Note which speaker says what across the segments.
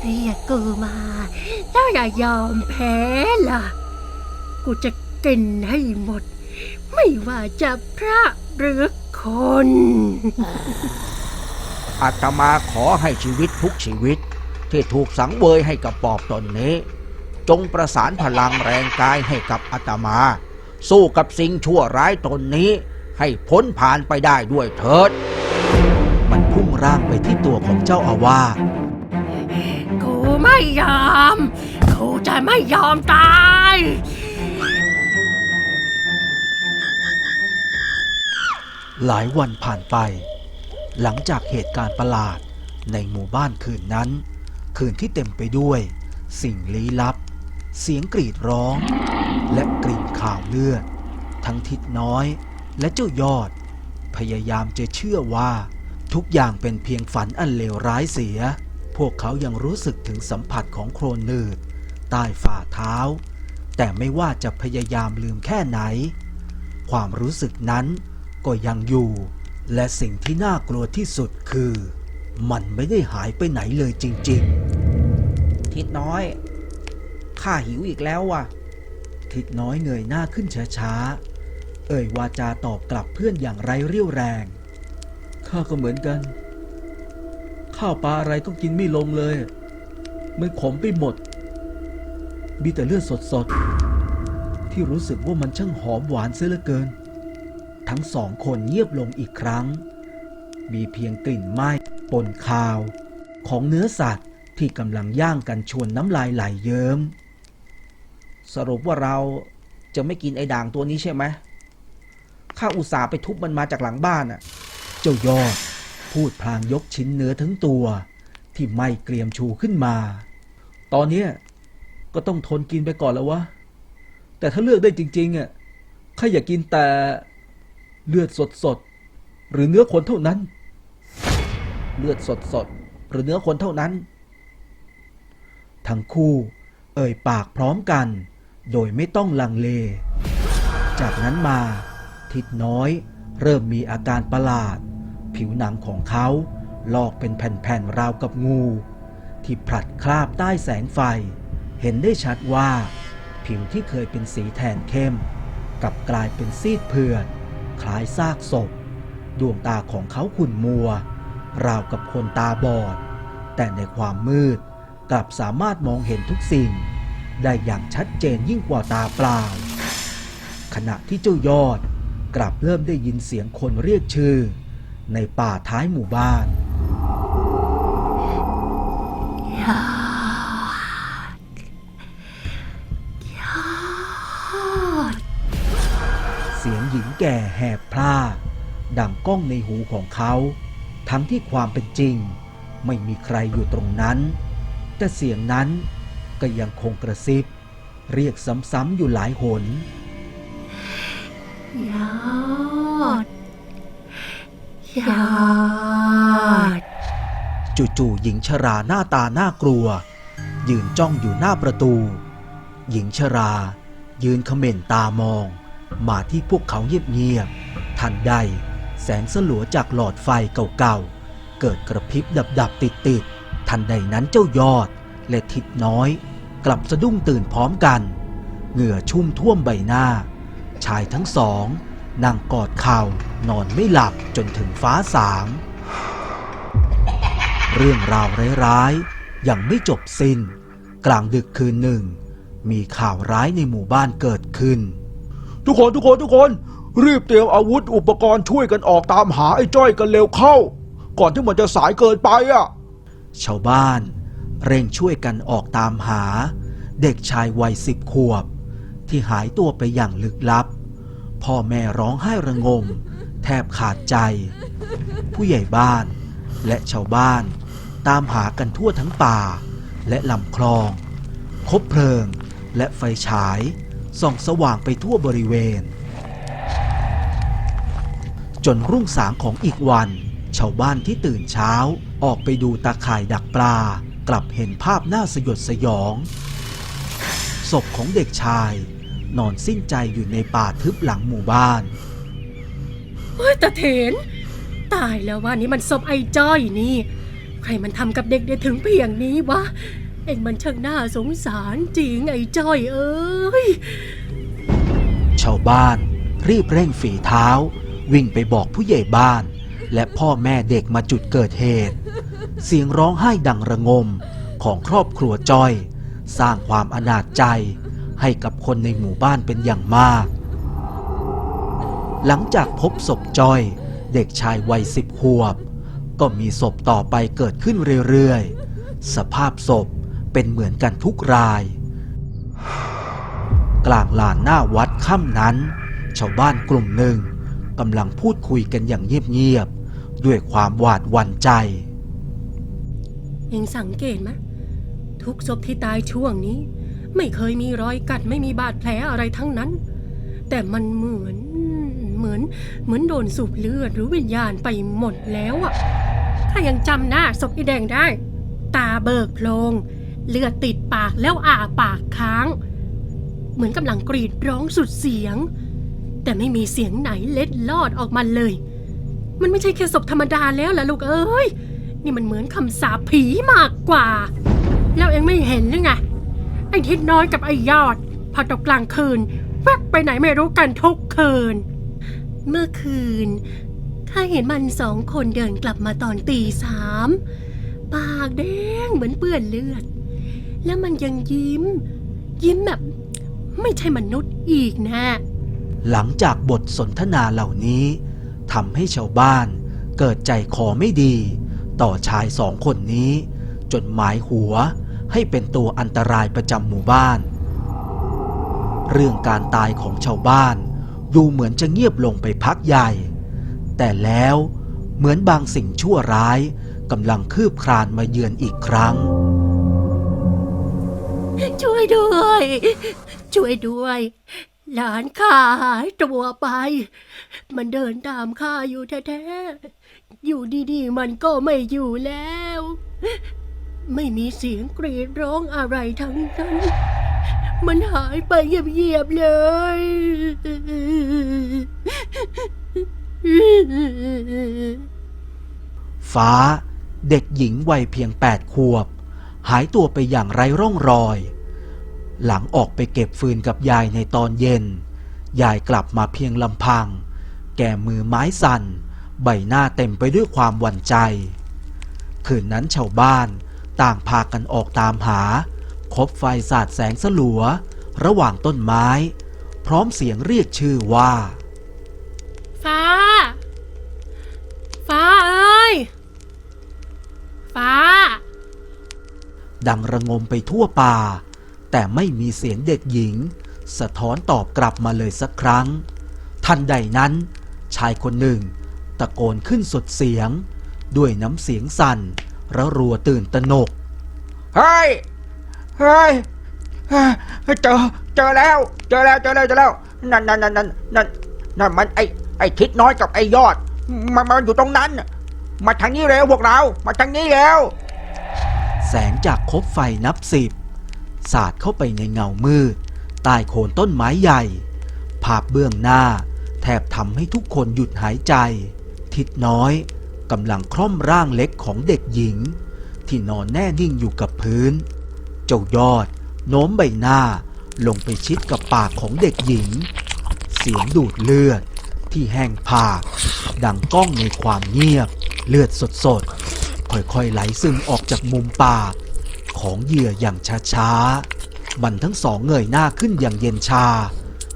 Speaker 1: เรียกกูมาแล้วอย่ายอมแพ้ล่ะ กูจะกินให้หมด ไม่ว่าจะพระหรือคน
Speaker 2: อาตมาขอให้ชีวิตทุกชีวิต ที่ถูกสังเวยให้กับปอบตนนี้ จงประสานพลังแรงกายให้กับอาตมา สู้กับสิ่งชั่วร้ายตนนี้ ให้พ้นผ่านไปได้ด้วยเถิด
Speaker 3: มันพุ่งร่างไปที่ตัวของเจ้าอาวาส
Speaker 1: ไม่ยอม กูจะไม่ยอมตาย
Speaker 3: หลายวันผ่านไป หลังจากเหตุการณ์ประหลาดในหมู่บ้านคืนนั้น คืนที่เต็มไปด้วย สิ่งลี้ลับ เสียงกรีดร้อง และกลิ่นข่าวเลือด ทั้งทิดน้อยและเจ้ายอด พยายามจะเชื่อว่า ทุกอย่างเป็นเพียงฝันอันเลวร้ายเสีย พวกเขายังรู้สึกถึงสัมผัสของโครนหนืดใต้ฝ่าเท้า แต่ไม่ว่าจะพยายามลืมแค่ไหน ความรู้สึกนั้นก็ยังอยู่ และสิ่งที่น่ากลัวที่สุดคือ มันไม่ได้หายไปไหนเลยจริง
Speaker 2: ทิดน้อยข้าหิวอีกแล้วว่ะ
Speaker 3: ๆทิดน้อยเงยหน้าขึ้นช้าๆ เอ่ยวาจาตอบกลับเพื่อนอย่างไร้เรี่ยวแรง ข้าก็เหมือนกัน ข้าวปลาอะไรก็กินไม่ลงเลย มันขมไปหมด มีแต่เลือดสดๆ ที่รู้สึกว่ามันช่างหอมหวานเสียเหลือเกิน ทั้งสองคนเงียบลงอีกครั้ง มีเพียงกลิ่นไหม้ปนคาว ของเนื้อสัตว์ที่กำลังย่างกันชวนน้ำลายไหลเยิ้ม
Speaker 2: สรุปว่าเราจะไม่กินไอ้ด่างตัวนี้ใช่ไหมข้าอุตส่าห์ไปทุบมันมาจากหลังบ้านอะ
Speaker 3: เจ้ายอด พูดพลางยกชิ้นเนื้อทั้งตัว ที่ไม่เกรียมชูขึ้นมา ตอนเนี้ก็ต้องทนกินไปก่อนแล้ววะ แต่ถ้าเลือกได้จริงๆอะข้าอยากกินแต่เลือดสดๆ หรือเนื้อคนเท่านั้น
Speaker 2: เลือดสดสดๆหรือเนื้อคนเท่านั้น
Speaker 3: ทั้งคู่เอ่ยปากพร้อมกัน โดยไม่ต้องลังเล จากนั้นมาทิดน้อยเริ่มมีอาการประหลาด ผิวหนังของเขาลอกเป็นแผ่นๆราวกับงู ที่ผลัดคราบใต้แสงไฟ เห็นได้ชัดว่า ผิวที่เคยเป็นสีแทนเข้มกลับกลายเป็นซีดเผือดคล้ายซากศพ ดวงตาของเขาขุ่นมัว ราวกับคนตาบอด แต่ในความมืดกลับสามารถมองเห็นทุกสิ่ง ได้อย่างชัดเจนยิ่งกว่าตาเปล่า ขณะที่เจ้ายอดกลับเริ่มได้ยินเสียงคนเรียกชื่อ ในป่าท้ายหมู่บ้าน เสียงหญิงแก่แหบพร่าดังก้องในหูของเขา ทั้งที่ความเป็นจริง ไม่มีใครอยู่ตรงนั้น แต่เสียงนั้นก็ยังคงกระซิบ เรียกซ้ำๆอยู่หลายหน
Speaker 1: ยอด ยอด
Speaker 3: จู่ๆหญิงชราหน้าตาน่ากลัว ยืนจ้องอยู่หน้าประตู หญิงชรา ยืนเขม่นตามอง มาที่พวกเขาเงียบๆทันใด แสงสลัวจากหลอดไฟเก่าๆ เกิดกระพริบดับๆติดๆ ทันใดนั้นเจ้ายอด และทิดน้อย กลับสะดุ้งตื่นพร้อมกัน เหงื่อชุ่มท่วมใบหน้า ชายทั้งสอง นั่งกอดเข่านอนไม่หลับจนถึงฟ้าสาง เรื่องราวร้ายๆยังไม่จบสิ้น กลางดึกคืนหนึ่ง มีข่าวร้ายในหมู่บ้านเกิดขึ้น
Speaker 4: ทุกคนทุกคนทุกคน รีบเตรียมอาวุธอุปกรณ์ช่วยกันออกตามหาไอ้จ้อยกันเร็วเข้า ก่อนที่มันจะสายเกินไปอะ
Speaker 3: ชาวบ้าน เร่งช่วยกันออกตามหา เด็กชายวัยสิบขวบ ที่หายตัวไปอย่างลึกลับ พ่อแม่ร้องไห้ระงม แทบขาดใจ ผู้ใหญ่บ้านและชาวบ้าน ตามหากันทั่วทั้งป่า และลำคลอง คบเพลิงและไฟฉายส่องสว่างไปทั่วบริเวณ จนรุ่งสางของอีกวัน ชาวบ้านที่ตื่นเช้าออกไปดูตาข่ายดักปลา กลับเห็นภาพน่าสยดสยอง ศพของเด็กชาย นอนสิ้นใจอยู่ในป่าทึบหลังหมู่บ้าน
Speaker 1: เฮ้ยตาเถน ตายแล้วว่านี่มันศพไอ้จ้อยนี่ใใครมันทำกับเด็กได้ถึงเพียงนี้วะ เอ็งมันช่างน่าสงสารจริงไอ้จ้อยเอ้ย
Speaker 3: ชาวบ้าน รีบเร่งฝีเท้า วิ่งไปบอกผู้ใหญ่บ้าน และพ่อแม่เด็กมาจุดเกิดเหตุ เสียงร้องไห้ดังระงมของครอบครัวจ้อย สร้างความอนาจใจ ให้กับคนในหมู่บ้านเป็นอย่างมาก หลังจากพบศพจอย เด็กชายวัยสิบขวบ ก็มีศพต่อไปเกิดขึ้นเรื่อยๆ สภาพศพเป็นเหมือนกันทุกราย กลางลานหน้าวัดค่ำนั้น ชาวบ้านกลุ่มหนึ่งกำลังพูดคุยกันอย่างเงียบๆ ด้วยความหวาดหวั่นใจ
Speaker 1: เอ็งสังเกตไหมทุกศพที่ตายช่วงนี้ ไม่เคยมีรอยกัดไม่มีบาดแผลอะไรทั้งนั้น แต่มันเหมือนเหมือน เหมือนโดนสูบเลือดหรือวิญญาณไปหมดแล้วอะถ้ายังจำหน้าศพไอ้แดงได้ ตาเบิกโพลง เลือดติดปากแล้วอ่าปากค้าง เหมือนกำลังกรีดร้องสุดเสียง แต่ไม่มีเสียงไหนเล็ดลอดออกมาเลย มันไม่ใช่แค่ศพธรรมดาแล้วล่ะลูกเอ้ย นี่มันเหมือนคำสาปผีมากกว่า แล้วเองไม่เห็นหรือไง ไอ้ทิดน้อยกับไอ้ยอด พอตกกลางคืน แวบไปไหนไม่รู้กันทุกคืน เมื่อคืนข้าเห็นมันสองคนเดินกลับมาตอนตีสามปากแดงเหมือนเปื้อนเลือด แล้วมันยังยิ้ม ยิ้มแบบ ไม่ใช่มนุษย์อีกนะ
Speaker 3: หลังจากบทสนทนาเหล่านี้ทำให้ชาวบ้าน เกิดใจคอไม่ดี ต่อชายสองคนนี้ จนหมายหัว ให้เป็นตัวอันตรายประจำหมู่บ้าน เรื่องการตายของชาวบ้านดูเหมือนจะเงียบลงไปพักใหญ่ แต่แล้วเหมือนบางสิ่งชั่วร้ายกำลังคืบคลานมาเยือนอีกครั้ง
Speaker 1: ช่วยด้วย ช่วยด้วย หลานข้าหายตัวไป มันเดินตามข้าอยู่แท้ๆ อยู่ดีๆ มันก็ไม่อยู่แล้ว ไม่มีเสียงกรีดร้องอะไรทั้งนั้น มันหายไปเงียบๆเลย
Speaker 3: ฟ้าเด็กหญิงวัยเพียงแปดขวบ หายตัวไปอย่างไร้ร่องรอย หลังออกไปเก็บฟืนกับยายในตอนเย็น ยายกลับมาเพียงลำพัง แก่มือไม้สั่น ใบหน้าเต็มไปด้วยความหวั่นใจ คืนนั้นชาวบ้าน ต่างพากันออกตามหา คบไฟสาดแสงสลัว ระหว่างต้นไม้ พร้อมเสียงเรียกชื่อว่า
Speaker 1: ฟ้า ฟ้าเอ้ย ฟ้า
Speaker 3: ดังระงมไปทั่วป่า แต่ไม่มีเสียงเด็กหญิง สะท้อนตอบกลับมาเลยสักครั้ง ทันใดนั้น ชายคนหนึ่ง ตะโกนขึ้นสุดเสียง ด้วยน้ำเสียงสั่น ระรัวตื่นตระหนก
Speaker 2: เฮ้ยเฮ้ย เฮ้ย เจอ เจอแล้ว เจอแล้ว เจอแล้ว เจอแล้ว นั่นนั่นนั่นนั่นนั่นนั่นมันไอ้ไอ้ทิศน้อยกับไอ้ยอด มันมันอยู่ตรงนั้น มาทางนี้เร็วพวกเรา มาทางนี้แล้ว
Speaker 3: แสงจากคบไฟนับสิบ สาดเข้าไปในเงามืดใต้โคนต้นไม้ใหญ่ ภาพเบื้องหน้า แทบทำให้ทุกคนหยุดหายใจ ทิดน้อย กำลังคล่อมร่างเล็กของเด็กหญิง ที่นอนแน่นิ่งอยู่กับพื้น เจ้ายอดโน้มใบหน้าลงไปชิดกับปากของเด็กหญิง เสียงดูดเลือดที่แห้งผาก ดังก้องในความเงียบ เลือดสดๆ ค่อยๆไหลซึมออกจากมุมปาก ของเหยื่ออย่างช้าๆ มันทั้งสองเงยหน้าขึ้นอย่างเย็นชา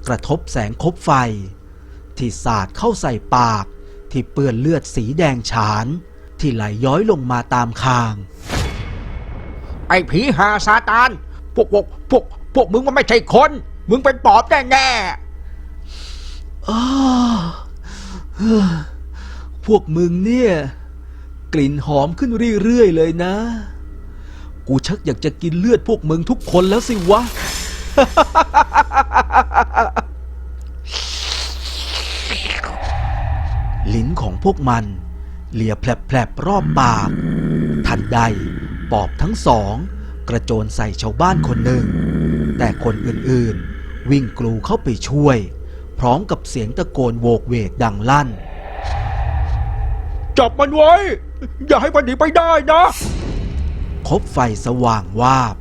Speaker 3: กระทบแสงคบไฟ ที่สาดเข้าใส่ปาก ที่เปื้อนเลือดสีแดงฉาน ที่ไหลย้อยลงมาตามคาง
Speaker 2: ไอ้ผีหาซาตาน พวกพวกพวกพวกมึงมันไม่ใช่คน มึงเป็นปอบแน่แน่
Speaker 3: อ้าเฮ้อพวกมึงเนี่ย กลิ่นหอมขึ้นเรื่อยๆเลยนะ กูชักอยากจะกินเลือดพวกมึงทุกคนแล้วสิวะ ลิ้นของพวกมันเลียแผลบๆรอบปาก ทันใดปอบทั้งสอง กระโจนใส่ชาวบ้านคนหนึ่ง แต่คนอื่นๆ วิ่งกลูเข้าไปช่วย พร้อมกับเสียงตะโกนโวกเวกดังลั่น
Speaker 2: จ
Speaker 4: จับมันไว้ อย่าให้มันหนีไปได้นะ
Speaker 3: คบไฟสว่างวาบ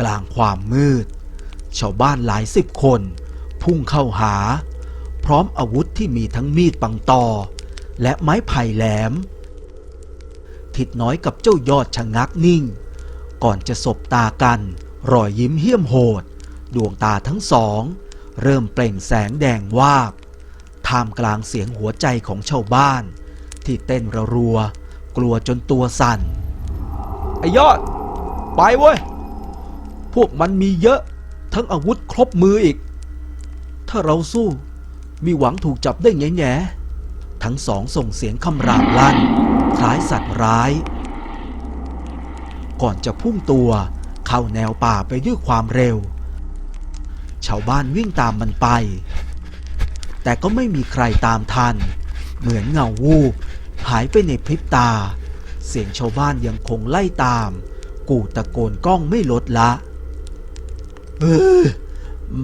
Speaker 3: กลางความมืด ชาวบ้านหลายสิบคน พุ่งเข้าหา พร้อมอาวุธที่มีทั้งมีดปังตอ และไม้ไผ่แหลม ทิดน้อยกับเจ้ายอดชะงักนิ่ง ก่อนจะสบตากัน รอยยิ้มเหี้ยมโหด ดวงตาทั้งสอง เริ่มเปล่งแสงแดงวาบท่ามกลางเสียงหัวใจของชาวบ้าน ที่เต้นระรัว กลัวจนตัวสั่น
Speaker 4: ไอ้ยอด ไปเว้ย พวกมันมีเยอะ ทั้งอาวุธครบมืออีก
Speaker 3: ถ้าเราสู้ มีหวังถูกจับได้แง่แง่ๆ ทั้งสองส่งเสียงคำรามลั่น คล้ายสัตว์ร้าย ก่อนจะพุ่งตัวเข้าแนวป่าไปด้วยความเร็ว ชาวบ้านวิ่งตามมันไป แต่ก็ไม่มีใครตามทัน เหมือนเงาวูบหายไปในพริบตา เสียงชาวบ้านยังคงไล่ตาม กูตะโกนก้องไม่ลดละ
Speaker 2: เออ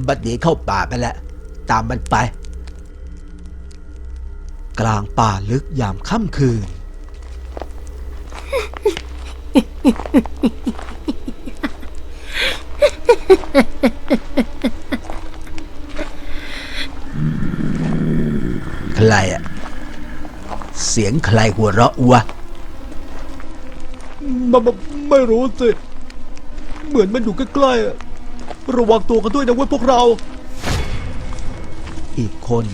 Speaker 2: บัดนี้เข้าป่าไปแล้ว ตามมันไป
Speaker 3: กลางป่าลึกยามค่ำคืน
Speaker 2: ใครอะเสียงใครหัวเราะวะ
Speaker 4: มันมันไม่รู้สิ เหมือนมันอยู่ใกล้ๆอะระวังตัวกันด้วยนะเว้ยพวกเรา
Speaker 3: อีกคน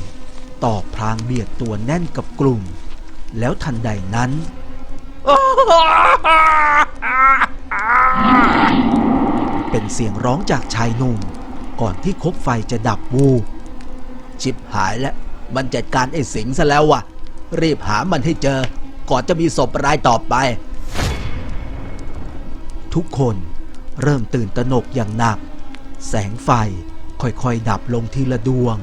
Speaker 3: ตอบพลางเบียดตัวแน่นกับกลุ่ม แล้วทันใดนั้น เป็นเสียงร้องจากชายหนุ่ม ก่อนที่คบไฟจะดับวู
Speaker 2: ชิบหายแล้วมันจัดการไอ้สิงซะแล้ววะรีบหามันให้เจอ ก่อนจะมีศพรายต่อไป
Speaker 3: ทุกคนเริ่มตื่นตระหนกอย่างหนัก แสงไฟค่อยๆดับลงทีละดวง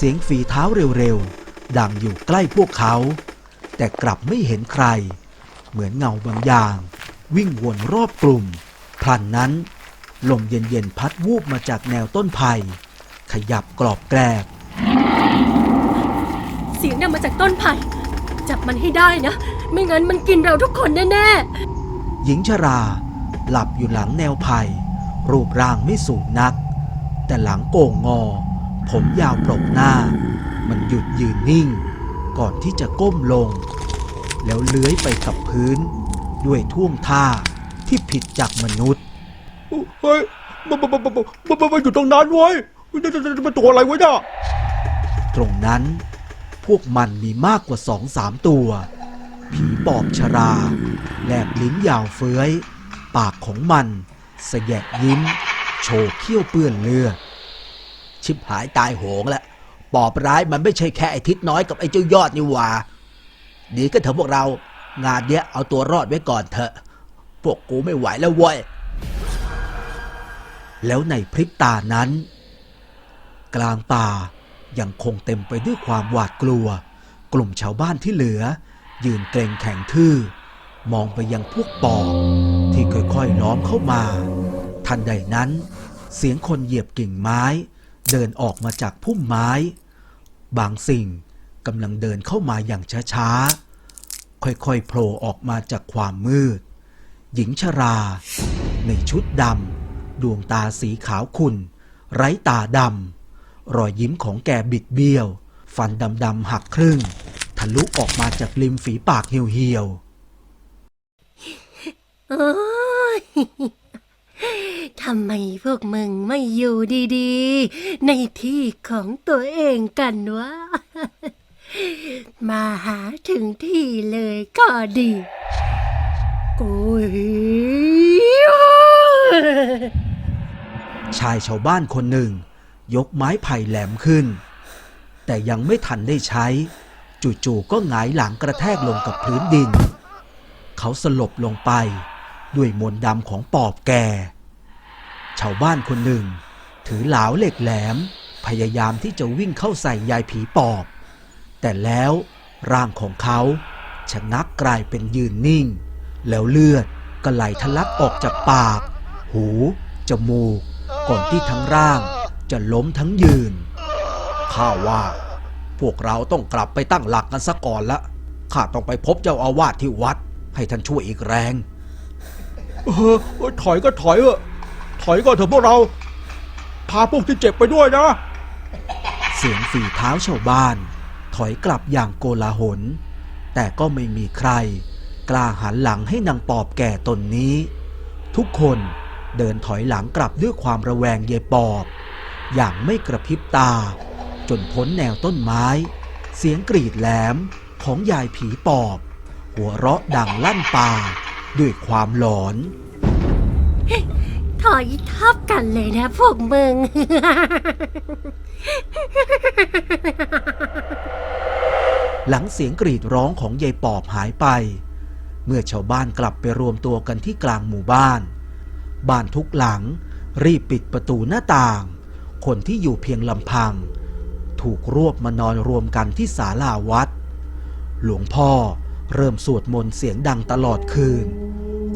Speaker 3: เสียงฝีเท้าเร็วๆ ดังอยู่ใกล้พวกเขา แต่กลับไม่เห็นใคร เหมือนเงาบางอย่าง วิ่งวนรอบกลุ่ม พลันนั้น ลมเย็นๆ พัดวูบมาจากแนวต้นไผ่ขยับกรอบแกรบ
Speaker 1: เสียงนั่นมาจากต้นไผ่ จับมันให้ได้นะ ไม่งั้นมันกินเราทุกคนแน่
Speaker 3: หญิงชรา หลับอยู่หลังแนวไผ่รูปร่างไม่สูงนัก แต่หลังโก่งงอ ผมยาวปลกหน้า มันหยุดยืนนิ่ง ก่อนที่จะก้มลง แล้วเลื้อยไปกับพื้น ด้วยท่วงท่าที่ผิดจากมนุษย์
Speaker 4: เฮ้ยมันมันมันมันมันมันอยู่ตรงนั้นเว้ยมันมันตัวอะไรวะเนี่ย
Speaker 3: ตรงนั้น พวกมันมีมากกว่าสองสามตัว ผีปอบชราแลบลิ้นยาวเฟ้ยปากของมันสแยกยิ้ม โชว์เขี้ยวเปื้อนเลือด
Speaker 2: ชิบหายตายโหงแล้วปอบร้ายมันไม่ใช่แค่ไอ้ทิศน้อยกับไอ้เจ้ายอดนี่หว่าดีก็เถอะพวกเรา งานเนี้ยเอาตัวรอดไว้ก่อนเถอะ พวกกูไม่ไหวแล้วเว้ย
Speaker 3: แล้วในพริบตานั้น กลางป่ายังคงเต็มไปด้วยความหวาดกลัว กลุ่มชาวบ้านที่เหลือ ยืนเกรงแข็งทื่อ มองไปยังพวกปอบที่ค่อยๆล้อมเข้ามา ทันใดนั้น เสียงคนเหยียบกิ่งไม้ เดินออกมาจากพุ่มไม้ บางสิ่งกำลังเดินเข้ามาอย่างช้าๆ ค่อยๆโผล่ออกมาจากความมืด หญิงชรา ในชุดดำดวงตาสีขาวขุ่นไร้ตาดำรอยยิ้มของแกบิดเบี้ยว ฟันดำๆหักครึ่ง ทะลุออกมาจากริมฝีปากเหี่ยว
Speaker 1: ๆโอ้ย ทำไมพวกมึงไม่อยู่ดีๆ ในที่ของตัวเองกันวะ มาหาถึงที่เลยก็ดีโอ้ย
Speaker 3: ชายชาวบ้านคนหนึ่ง ยกไม้ไผ่แหลมขึ้น แต่ยังไม่ทันได้ใช้ จู่ๆก็หงายหลังกระแทกลงกับพื้นดิน เขาสลบลงไป ด้วยมนต์ดำของปอบแก่ ชาวบ้านคนหนึ่ง ถือเหลาเหล็กแหลม พยายามที่จะวิ่งเข้าใส่ยายผีปอบ แต่แล้วร่างของเขาชะงักกลายเป็นยืนนิ่ง แล้วเลือดก็ไหลทะลักออกจากปาก หู จมูก ก่อนที่ทั้งร่างจะล้มทั้งยืน
Speaker 2: ข้าว่า พวกเราต้องกลับไปตั้งหลักกันซะก่อนละ ข้าต้องไปพบเจ้าอาวาสที่วัด ให้ท่านช่วยอีกแรง
Speaker 4: เออถอยก็ถอยเถอะถอยก่อนเถอะพวกเรา พาพวกที่เจ็บไปด้วยนะ
Speaker 3: เสียงฝีเท้าชาวบ้าน ถอยกลับอย่างโกลาหล แต่ก็ไม่มีใคร กล้าหันหลังให้นางปอบแก่ตนนี้ ทุกคนเดินถอยหลังกลับด้วยความระแวงเยายปอบ อย่างไม่กระพริบตา จนพ้นแนวต้นไม้ เสียงกรีดแหลมของยายผีปอบ หัวเราะดังลั่นป่า ด้วยความหลอน
Speaker 1: ถอยทับกันเลยนะพวกมึง
Speaker 3: หลังเสียงกรีดร้องของยายปอบหายไป เมื่อชาวบ้านกลับไปรวมตัวกันที่กลางหมู่บ้าน บ้านทุกหลัง รีบปิดประตูหน้าต่าง คนที่อยู่เพียงลำพัง ถูกรวบมานอนรวมกันที่ศาลาวัด หลวงพ่อ เริ่มสวดมนต์เสียงดังตลอดคืน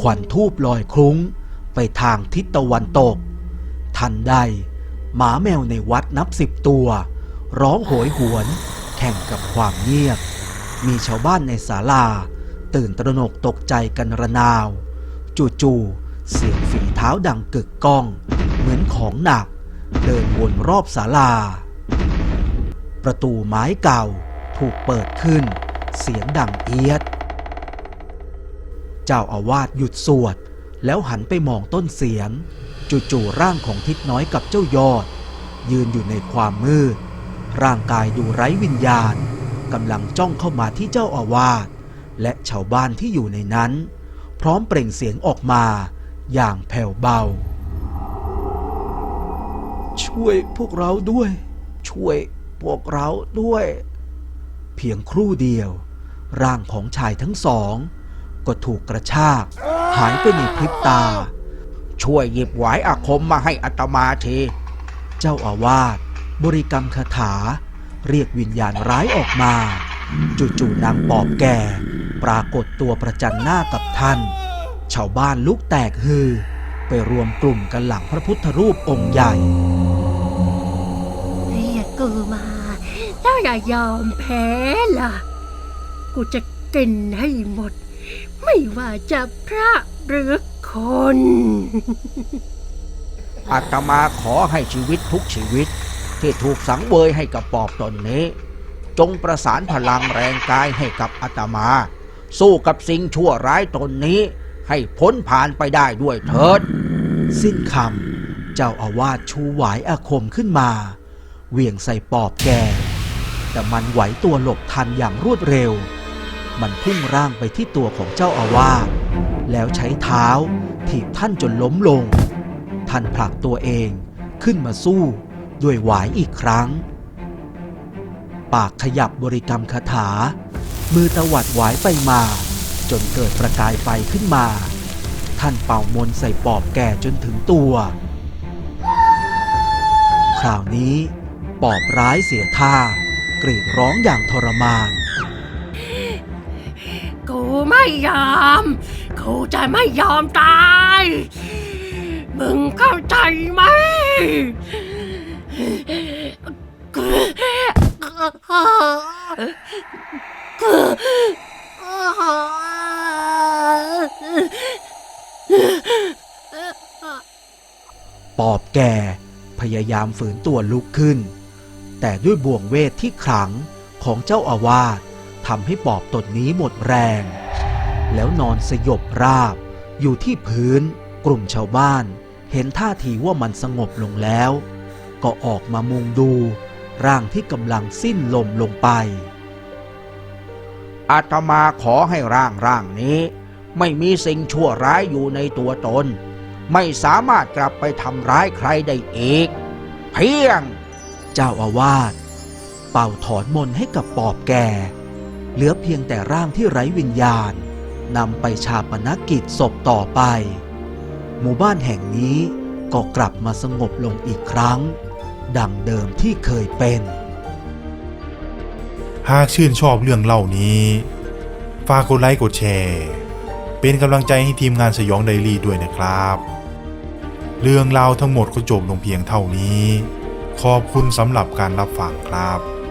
Speaker 3: ขวัญทูบลอยคลุ้งไปทางทิศตะวันตก ทันใด หมาแมวในวัดนับสิบตัว ร้องโหยหวน แข่งกับความเงียบ มีชาวบ้านในศาลา ตื่นตระหนกตกใจกันระนาว จู่ๆเสียงฝีเท้าดังกึกก้อง เหมือนของหนัก เดินวนรอบศาลา ประตูไม้เก่าถูกเปิดขึ้น เสียงดังเอียด เจ้าอาวาสหยุดสวด แล้วหันไปมองต้นเสียง จู่ๆร่างของทิศน้อยกับเจ้ายอด ยืนอยู่ในความมืด ร่างกายดูไร้วิญญาณกำลังจ้องเข้ามาที่เจ้าอาวาสและชาวบ้านที่อยู่ในนั้น พร้อมเปล่งเสียงออกมาอย่างแผ่วเบา ช่วยพวกเราด้วย ช่วยพวกเราด้วย เพียงครู่เดียว ร่างของชายทั้งสอง ก็ถูกกระชาก หายไปในพริบตา
Speaker 2: ช่วยหยิบหวายอาคมมาให้อัตมาที
Speaker 3: เจ้าอาวาสบริกรรมคาถา เรียกวิญญาณร้ายออกมา จู่ๆนางปอบแก่ ปรากฏตัวประจันหน้ากับท่าน ชาวบ้านลุกแตกฮือ ไปรวมกลุ่มกันหลังพระพุทธรูปองค์ใหญ่
Speaker 1: เรียกกูมา แล้วอย่ายอมแพ้ล่ะ กูจะกินให้หมด ไม่ว่าจะพระหรือคน
Speaker 2: อาตมาขอให้ชีวิตทุกชีวิต ที่ถูกสังเวยให้กับปอบตนนี้ จงประสานพลังแรงกายให้กับอาตมา สู้กับสิ่งชั่วร้ายตนนี้ ให้พ้นผ่านไปได้ด้วยเถิด
Speaker 3: สิ้นคำเจ้าอาวาสชูหวายอาคมขึ้นมา เวียงใส่ปอบแก แต่มันไหวตัวหลบทันอย่างรวดเร็ว มันพุ่งร่างไปที่ตัวของเจ้าอาวาสแล้วใช้เท้าถีบท่านจนล้มลง ท่านผลักตัวเองขึ้นมาสู้ด้วยหวายอีกครั้ง ปากขยับบริกรรมคาถา มือตวัดหวายไปมา จนเกิดประกายไฟขึ้นมา ท่านเป่ามนใส่ปอบแก่จนถึงตัว คราวนี้ปอบร้ายเสียท่า กรีดร้องอย่างทรมาน
Speaker 1: กูไม่ยอม กูจะไม่ยอมตาย มึงเข้าใจไหม
Speaker 3: ปอบแก่พยายามฝืนตัวลุกขึ้น แต่ด้วยบ่วงเวทที่ขลังของเจ้าอาวาสทำให้ปอบตนนี้หมดแรง แล้วนอนสยบราบ อยู่ที่พื้น กลุ่มชาวบ้าน เห็นท่าทีว่ามันสงบลงแล้ว ก็ออกมามุงดู ร่างที่กำลังสิ้นลมลงไป
Speaker 2: อาตมาขอให้ร่างร่างนี้ ไม่มีสิ่งชั่วร้ายอยู่ในตัวตน ไม่สามารถกลับไปทำร้ายใครได้อีก เพียง
Speaker 3: เจ้าอาวาสเป่าถอนมนต์ให้กับปอบแก่ เหลือเพียงแต่ร่างที่ไร้วิญญาณนำไปชาปนกิจศพต่อไป หมู่บ้านแห่งนี้ก็กลับมาสงบลงอีกครั้ง ดังเดิมที่เคยเป็น
Speaker 5: หากชื่นชอบเรื่องเล่านี้ ฝากกดไลค์กดแชร์ เป็นกำลังใจให้ทีมงานสยองไดรี่ด้วยนะครับ เรื่องราวทั้งหมดก็จบลงเพียงเท่านี้ ขอบคุณสำหรับการรับฟังครับ